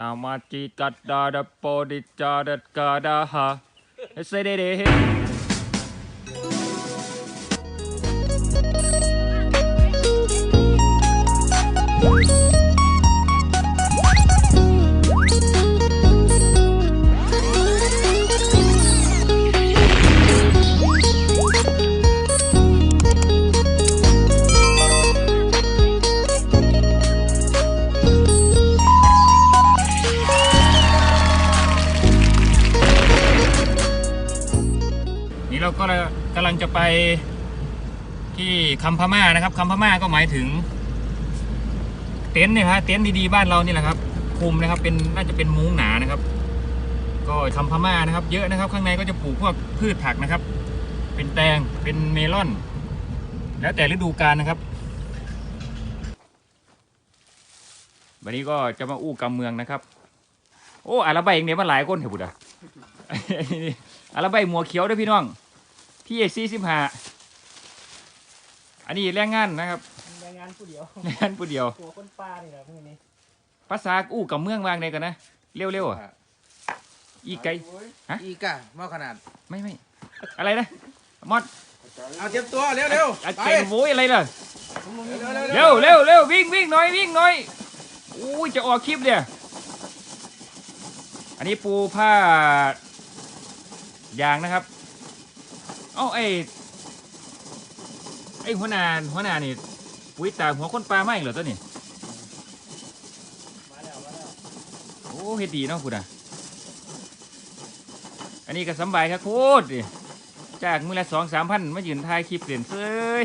ตามาจีกั เราก็กำลังจะไปที่คำพม่านะครับคำพม่าก็หมายถึง เต็นท์เนี่ยฮะเต็นท์ดีๆบ้านเรานี่แหละครับคุมนะครับเป็นน่าจะเป็นมุ้งหนานะครับ ก็คำพม่านะครับ เยอะนะครับ ข้างในก็จะปลูกพวกพืชผักนะครับ เป็นแตงเป็นเมลอน แล้วแต่ฤดูกาลนะครับวันนี้ก็จะมาอู้กำเมืองนะครับ โอ้อาราใบเองเนี่ยมาหลายคนเถอะบุตรอาราใบหมัวเขียวด้วยพี่น้อง ที่เอซีสิบห้าอันนี้แรงงานนะครับแรงงานผู้เดียวแรงงานผู้เดียวตัวคนป่านี่แหละพวกนี้ภาษาอู้กับเมืองวางในกันนะเร็วๆอะอีไกฮะอีกะมาขนาดไม่ไม่อะไรนะมอดเอาเตรียมตัวเร็วเร็วอะไปเก่งโว้ยอะไรล่ะเร็วเร็วเร็วเร็ววิ่งวิ่งหน่อยวิ่งหน่อยอุ้ยจะออกคลิปเนี่ยอันนี้ปูผ้ายางนะครับ เอ้าไอ้ไอ้หัวหน้าหัวหน้านี่ปุ๋ยตากหัวคนปลาไม่เหรอตัวนี้มาแล้วมาแล้วโอ้เฮ็ดดีเนาะคุณอะอันนี้ก็สำบายครับโคตรดิจากมือละสองสามพันมายืนถ่ายคลิปเปลี่ยนเซ้ย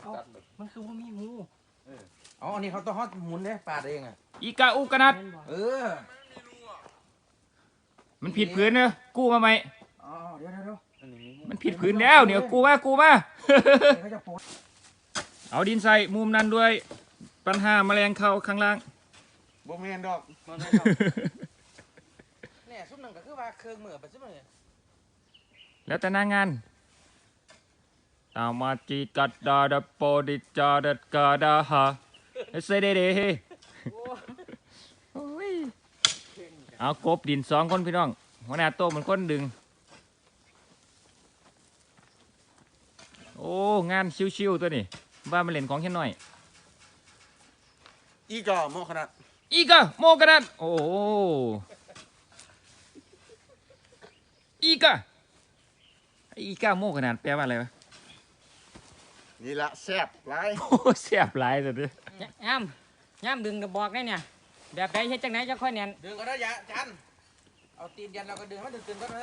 เอ้ามันคือว่ามีหมูอ๋ออันนี้เขาต้องฮอตหมุนเนี่ยปาดเองอะอีกาอุกะนัดแม่นบ่เออ มันผิดผืนเนอะกู้มาไหมอ๋อเดี๋ยวเดี๋ยวเดี๋ยวมันผิดผืนแล้วเดี๋ยวกูมากูมาเขาจะโพสเอาดินใส่มุมนั้นด้วย ปัญหาแมลงเข้าข้างล่าง บ่แมนดอกเนี่ยซุปหนึ่งก็คือว่าเครื่องมือไปซุปหนึ่งแล้วแต่หน้างานตามาจีกัดดาดาโปดิจาดัดกาดาฮาเอเซเดเดเฮโอ้ย เอากบดินสองคนพี่น้องหัวหน้าโตมันคนดึง โอ้งานชิวๆตัวนี้บ้านมาเล่นของแค่น้อย อีกะมาขนาดอีกอะโมกระดานโอ้โหอีกอะอีกาโมกระดานแปลว่าอะไรวะนี่ละแซ่บหลายโอ้เสียบหลายสุดเลยย่ำย่ำดึงกระบอกได้เนี่ย แบบใดเฮ็ดจังไหนจะค่อยแน่นดึงก็ได้ยะจันเอาตีนยันเราก็ดึงให้มันดึงๆก็ได้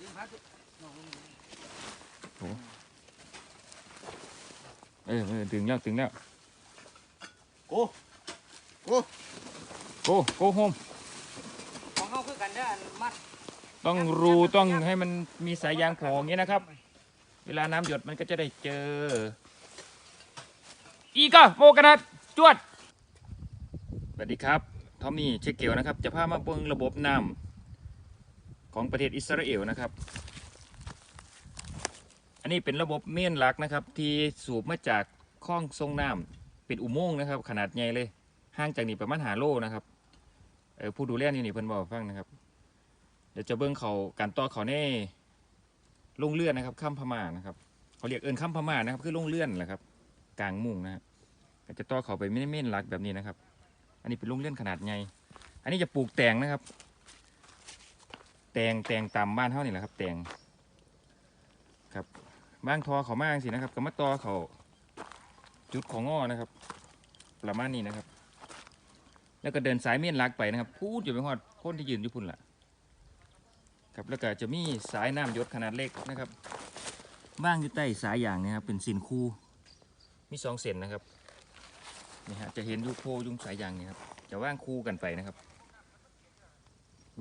ดึงพัดเออเออถึงแล้วถึงแล้วโอ้โอ้โกโกโฮมของเขาคือกันเด้ออันมัดต้องรูต้องให้มันมีสายยางโผล่อย่างนี้นะครับ เวลาน้ำหยดมันก็จะได้เจอ อีกอะโมกระดานจวด สวัสดีครับทอมมี่เชคเกลนะครับ จะพามาเบิ่งระบบน้ำของประเทศอิสราเอลนะครับ อันนี้เป็นระบบเมนหลักนะครับ ที่สูบมาจากคลองทรงน้ำเป็นอุโมงค์นะครับ ขนาดใหญ่เลยห่างจากนี่ประมาณหาโลนะครับเออผู้ดูแลนี่นี่เพิ่นบอกฟังนะครับ เดี๋ยวจะเบิ่งเขาการต่อเขาในลงเลื่อนนะครับข้ามพม่านะครับเขาเรียกเอินข้ามพม่านะครับ คือลงเลื่อนแหละครับ กลางมุงนะครับก็จะต่อเขาไปไม่ได้เม่นหลักแบบนี้นะครับ อันนี้เป็นลุงเลื่อนขนาดใหญ่ อันนี้จะปลูกแตงนะครับ แตงแตงตามบ้านเท่านี่แหละครับ แตงครับบ้างทอเขามากสินะครับก็มาต่อเขาจุดของงอนะครับ ประมาณนี้นะครับ แล้วก็เดินสายเม่นลักไปนะครับ พูดอยู่ไปหอดคนที่ยืนอยู่พุ่นล่ะครับแล้วก็จะมีสายน้ำยศขนาดเล็กนะครับว่างอยู่ใต้สายอย่างเนะครับเป็นสินคูมีสองเส้นนะครับ นี่ฮะจะเห็นอยูโคยุงสายยางนี่ครับจะว่างคู่กันไปนะครับ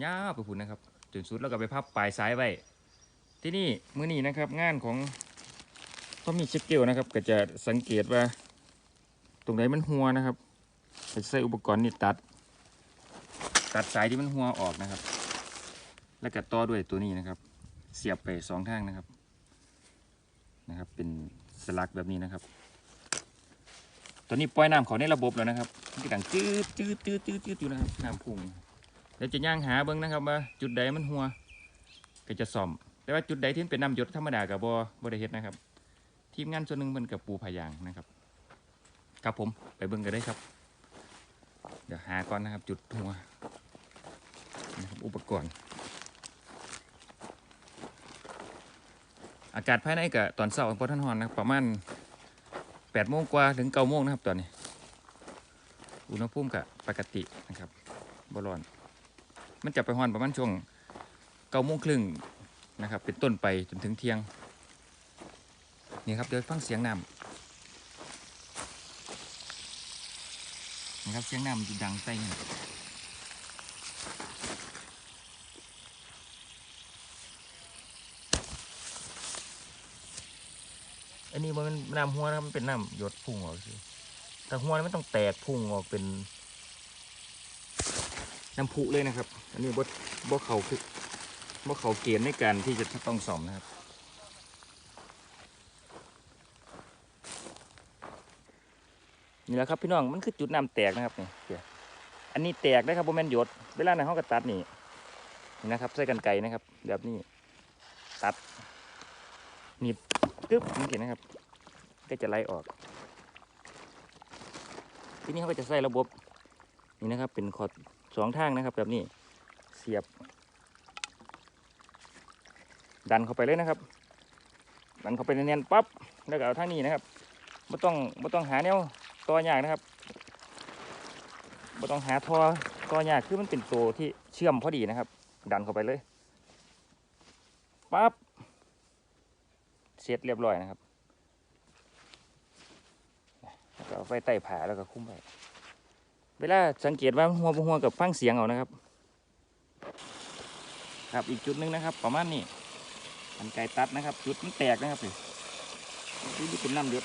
ยาวไปพุ่นนะครับจนสุดแล้วก็ไปพับปลายสายไว้ที่นี่มือนี้นะครับงานของทอมมี่เช็คเกลนะครับก็จะสังเกตว่า ตรงไหนมันหัวนะครับจะใช้อุปกรณ์นี่ตัด ตัดสายที่มันหัวออกนะครับ แล้วก็ต่อด้วยตัวนี้นะครับ เสียบไปสองทางนะครับนะครับ เป็นสลักแบบนี้นะครับ ตอนนี้ปล่อยน้ำเขาในระบบแล้วนะครับมันดังจืดจืดจืดจืดจืดอยู่นะครับน้ำพุ่งเดี๋ยวจะย่างหาเบิ้งนะครับว่าจุดใดมันหัว ก็จะซ่อม แต่ว่าจุดใดที่เป็นน้ำหยดธรรมดากับบ่บ่ได้เฮ็ดนะครับ ทีมงานส่วนหนึ่งมันกับปูพายางนะครับ ครับผมไปเบิ่งกันได้ครับ เดี๋ยวหาก่อนนะครับจุดหัวนะครับอุปกรณ์ อากาศภายในกับตอนเช้าพอท่านฮอนนะประมาณ ดโมงกว่าถึงเก้าโมงนะครับตอนนี้ อุณหภูมิกับปกตินะครับบ่ร้อนมันจะไปฮอนประมาณช่วงเก้าโมงครึ่งนะครับ เป็นต้นไปจนถึงเที่ยง นี่ครับเดี๋ยวฟังเสียงน้ำนะครับเสียงน้ำมันดังใต้ อันนี้มันน้ำหัวนะมันเป็นน้ำหยดพุ่งออกสิแต่หัวมันต้องแตกพุ่งออกเป็นน้ำพุเลยนะครับ อันนี้บ่บ่เขาคือบ่เขาเกณฑ์ในการที่จะต้องซ่อมนะครับ นี่แหละครับพี่น้องมันคือจุดน้ำแตกนะครับนี่ยอันนี้แตกนะครับโบแมนหยดเวลาในห้องกระตัดนี่นี่นะครับใส่กันไก่นะครับ แบบนี้ตัดหนีบ กึ๊บนี่เห็นนะครับ ก็จะไล่ออก ทีนี้เขาก็จะใส่ระบบนี่นะครับ เป็นขอดสองทางนะครับ แบบนี้เสียบ ดันเข้าไปเลยนะครับ ดันเข้าไปแน่นๆปั๊บแล้วก็เอาทางนี้นะครับไม่ต้องไม่ต้องหาแนวตัวยากนะครับบ่ต้องหาทอตัวยากคือมันเป็นตัวที่เชื่อมพอดีนะครับ ดันเข้าไปเลยปั๊บ เซตเรียบร้อยนะครับแล้วก็ไปไฟใต้ผาแล้วก็คุ้มไปเวลาสังเกตว่าหัวบ่หัวกับฟังเสียงเอานะครับ ครับอีกจุดหนึ่งนะครับ ประมาณนี้มันไก่ตัดนะครับ จุดมันแตกนะครับนี่นี่เป็นน้ำเดือด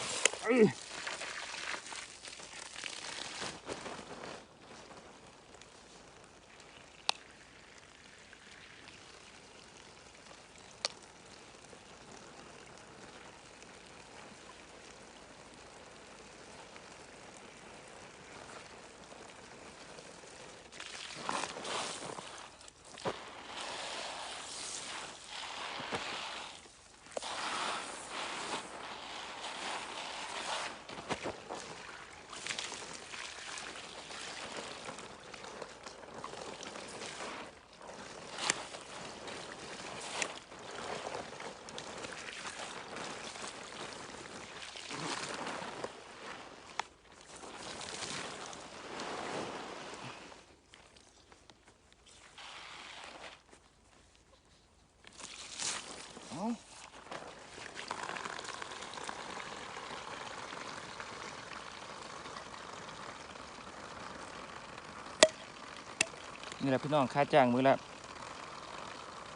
นี่แหละพี่น้องค่าจ้างมือละ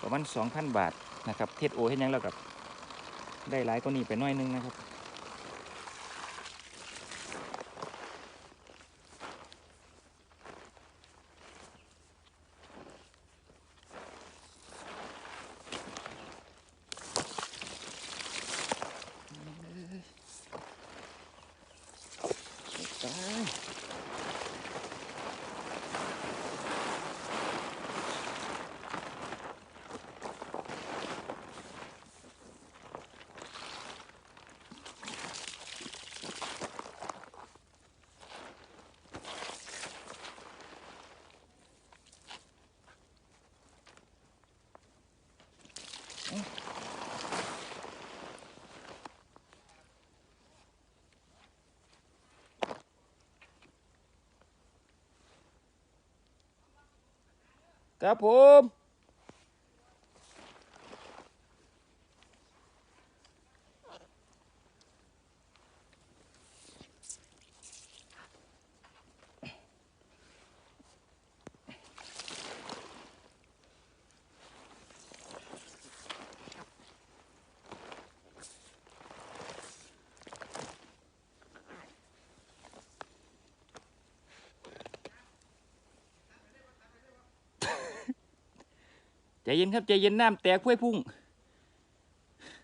ประมาณสองพันบาทนะครับเทศโอให้ยังแล้วกับได้หลายก็นี่ไปน้อยนึงนะครับ ตาย ครับผม ใจเย็นครับใจเย็นน้ำแตกพ้วยพุ่ง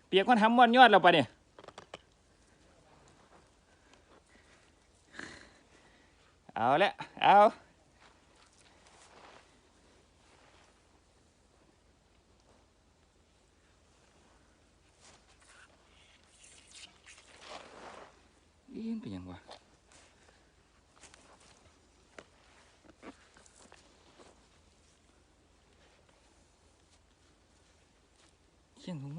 เปียกมันทำวันยอดเราไปะเนี่ย เอาละเอาเอ๊ะมันเป็นหยังวะ เขียนถุ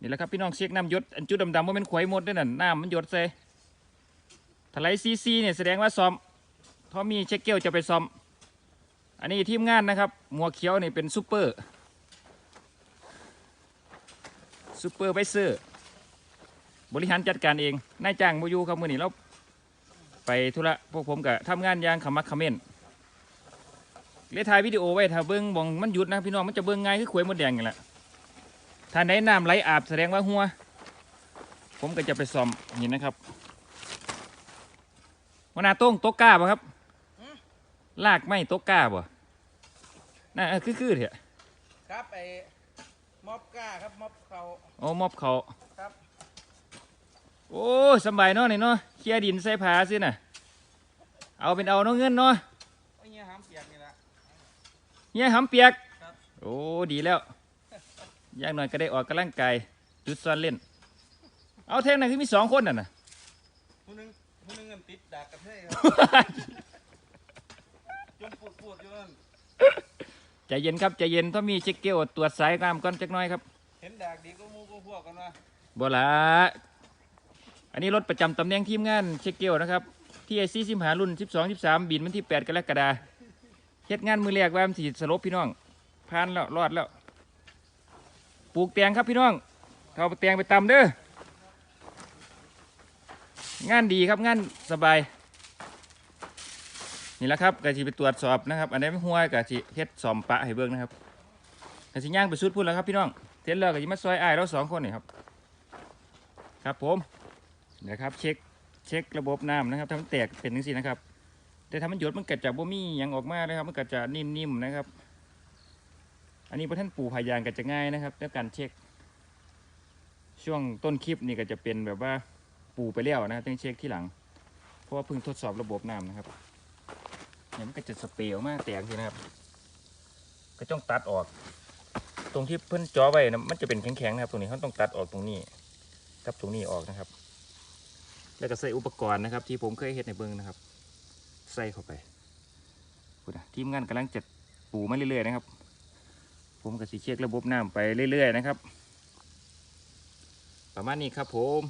นี่แหละครับพี่น้องเช็คน้ำยศอันจุดดำๆว่าเป็นขวยหมดด้วยนั่นน้ำมันยดใส่ถลายซีซีเนี่ยแสดงว่าซ้อมทอมมี่เช็คเกลจะไปซ้อม อันนี้ทีมงานนะครับหมวกเขียวนี่เป็นซูเปอร์ซูเปอร์ไวเซอร์บริหารจัดการเองนายจ้างมาอยู่ครับมือนี้เราไปธุระพวกผมก็ทำงานยางขมักเขม้นเลยถ่ายวิดีโอไว้ถ้าเบิ้งบองมันหยุดนะพี่น้องมันจะเบิ้งง่ายคือขวยมดแดงอย่างแหละ ถ้าไหนน้ำไหลอาบแสดงว่าหัว ผมก็จะไปซ่อมนี่นะครับวันนาโต้งโต๊ะกล้าป่ะครับลากไม่โต๊ะกล้าป่ะน่าเออคือๆเถอะครับไอ้ม็อบก้าครับม็อบเขาโอ้มอบเขาครับโอ้สำบายเนาะนี่เนาะเคลียร์ดินใส่ผาซิน่ะ เอาเป็นเอาเนาะเงินเนาะไอ้เงี้ยหามเปียกนี่ละเฮียหำเปียกครับโอ้ดีแล้วอ ย่างหน่อยก็ได้ออกกำลังกายจุดซ่อนเล่น เอาแท่งไหนคือมีสองคนน่ะนะผู้หนึงผู้หนึงเงินติดดากกระเทยครับจมปวดปวดอยู่นั่นใจเย็นครับใจเย็นต้องมีเช็คเกลตรวจสายกล้ามก่อนจักหน่อยครับเห็นแดกดีก็มูก็พวกกันมาบ่ละอันนี้รถประจำตำแหน่งทีมงานเช็คเกลนะครับที่ไอซีสิมหารุ่น 12 13 บินวันที่ 8กรกฎาคมเฮ็ดงานมือแรกว่ามันสิสลบพี่น้องผ่านแล้วรอดแล้ว ปลูกแตงครับพี่น้องเขาเอาแตงไปตำเด้องานดีครับงานสบาย นี่แหละครับก็สิไปตรวจสอบนะครับ อันนี้ไม่หัวก็สิเฮ็ดสอมปะให้เบิ่งนะครับก็สิย่างไปสุดพุ่นแล้วครับพี่น้องเสร็จแล้วก็สิมาซอยอ้ายเราสองคนนี่ครับ ครับผมเดี๋ยวครับเช็คเช็คระบบน้ำนะครับถ้ามันแตกเป็นจังซี่นะครับ แต่ถ้ามันหยดมันเกิดจากบ่มีหยังออกมานะครับมันเกิดจะนิ่มๆนะครับ อันนี้พระท่านปูพายางก็จะง่ายนะครับแล้วการเช็ค ช่วงต้นคลิปนี่ก็จะเป็นแบบว่าปูไปแล้วนะครับต้องเช็คที่หลัง เพราะว่าเพิ่งทดสอบระบบน้ำนะครับเนี่ยมันก็จะสเปรย์ออกแตกทีนะครับ ก็ต้องตัดออก ตรงที่เพิ่นจ่อไว้นะมันจะเป็นแข็งๆนะครับ ตรงนี้เขาต้องตัดออกตรงนี้กับตรงนี้ออกนะครับ แล้วก็ใส่อุปกรณ์นะครับ ที่ผมเคยเห็นในเบิ้องนะครับ ใส่เข้าไปทีมงานกำลังจัดปูมาเรื่อยๆนะครับ ผมก็สิเช็คระบบน้ำไปเรื่อย ๆ นะครับ ประมาณนี้ครับผม